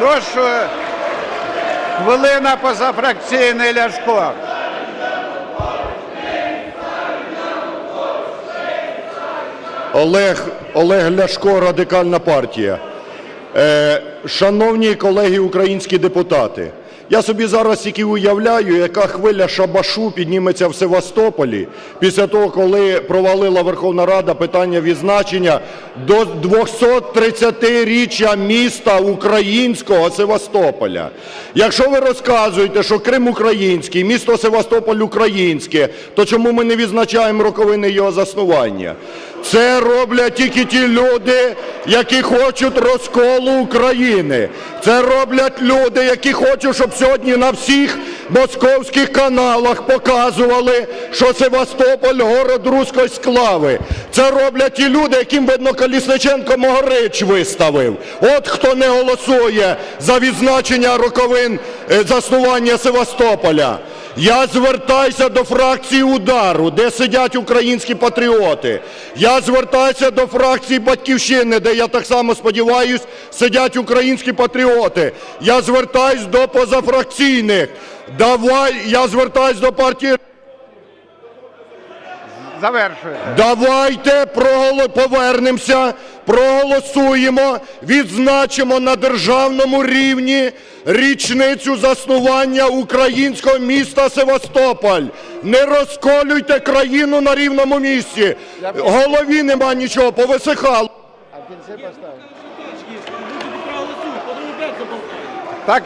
Прошу хвилина позафракційний Ляшко. Олег, Олег Ляшко, Радикальна партія. Е, шановні колеги українські депутати, я собі зараз тільки уявляю, яка хвиля шабашу підніметься в Севастополі після того, коли провалила Верховна Рада питання відзначення до 230-річчя міста українського Севастополя. Якщо ви розказуєте, що Крим український, місто Севастополь українське, то чому ми не відзначаємо роковини його заснування? Це роблять тільки ті люди, які хочуть розколу України. Це роблять люди, які хочуть, щоб сьогодні на всіх московських каналах показували, що Севастополь город руської склави. Це роблять ті люди, яким видно Колісниченко Могорич виставив. От хто не голосує за відзначення роковин е, заснування Севастополя. Я звертаюся до фракції удару, де сидять українські патріоти. Я звертаюся до фракції Батьківщини, де я так само сподіваюсь, сидять українські патріоти. Я звертаюсь до позафракційних. Давай, я звертаюсь до партії. Завершуйте. Давайте проголо- повернемося, проголосуємо, відзначимо на державному рівні річницю заснування українського міста Севастополь. Не розколюйте країну на рівному місці. Голові нема нічого, повисихало. Так